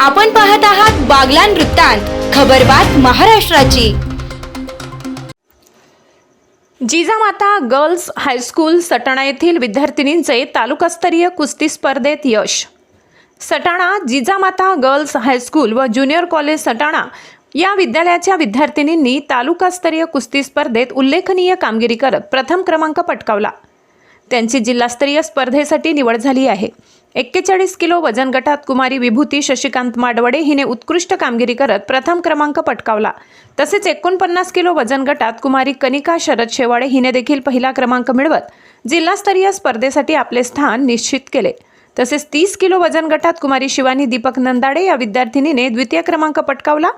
आपण पाहत आहात बागलान वृत्तांत खबरबात महाराष्ट्राची. जिजामाता गर्ल्स हायस्कूल सटाणा येथील विद्यार्थिनींचे तालुकास्तरीय कुस्ती स्पर्धेत यश. Satana Jijamata girls high school व ज्युनियर कॉलेज सटाणा या विद्यालयाच्या विद्यार्थिनींनी तालुकास्तरीय कुस्ती स्पर्धेत उल्लेखनीय कामगिरी करत प्रथम क्रमांक पटकावला. त्यांची जिल्हास्तरीय स्पर्धेसाठी निवड झाली आहे. एक्केचाळीस किलो वजन गटात कुमारी विभूती शशिकांत माडवडे हिने उत्कृष्ट कामगिरी करत प्रथम क्रमांक पटकावला. तसेच एकोणपन्नास किलो वजन गटात कुमारी कनिका शरद शेवाडे हिने देखील पहिला क्रमांक मिळवत जिल्हास्तरीय स्पर्धेसाठी आपले स्थान निश्चित केले. तसेच तीस किलो वजन गटात कुमारी शिवानी दीपक नंदाडे या विद्यार्थिनीने द्वितीय क्रमांक पटकावला.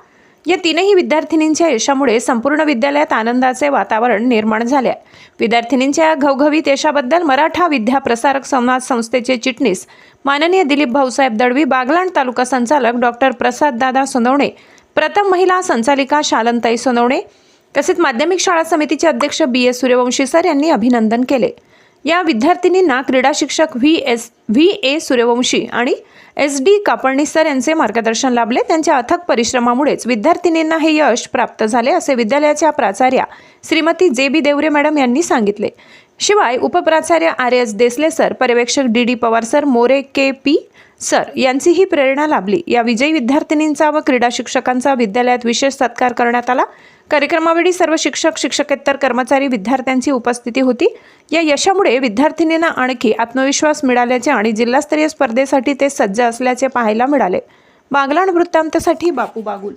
या तीनही विद्यार्थिनींच्या यशामुळे संपूर्ण विद्यालयात आनंदाचे वातावरण निर्माण झाले आहे. विद्यार्थिनींच्या या घवघवीत यशाबद्दल मराठा विद्या प्रसारक संवाद संस्थेचे चिटणीस माननीय दिलीप भाऊसाहेब दळवी बागलाण तालुका संचालक डॉक्टर प्रसाद दादा सोनवणे प्रथम महिला संचालिका शालनताई सोनवणे तसेच माध्यमिक शाळा समितीचे अध्यक्ष बी. एस. सूर्यवंशी सर यांनी अभिनंदन केले. या विद्यार्थिनींना क्रीडा शिक्षक V. S. V. A. Suryavanshi आणि एस डी कापडणी सर यांचे मार्गदर्शन लाभले. त्यांच्या अथक परिश्रमामुळेच विद्यार्थिनींना हे यश प्राप्त झाले असे विद्यालयाच्या प्राचार्या श्रीमती जे बी देवरे मॅडम यांनी सांगितले. शिवाय उपप्राचार्य आर एस देसले सर पर्यवेक्षक D D Pawar sir More K P sir यांचीही प्रेरणा लाभली. या विजयी विद्यार्थिनींचा व क्रीडा शिक्षकांचा विद्यालयात विशेष सत्कार करण्यात आला. कार्यक्रमावेळी सर्व शिक्षक शिक्षकेतर कर्मचारी विद्यार्थ्यांची उपस्थिती होती. या यशामुळे विद्यार्थिनींना आणखी आत्मविश्वास मिळाल्याचे आणि जिल्हास्तरीय स्पर्धेसाठी ते सज्ज असल्याचे पाहायला मिळाले. बागलाण वृत्तांतसाठी बापू बागुल.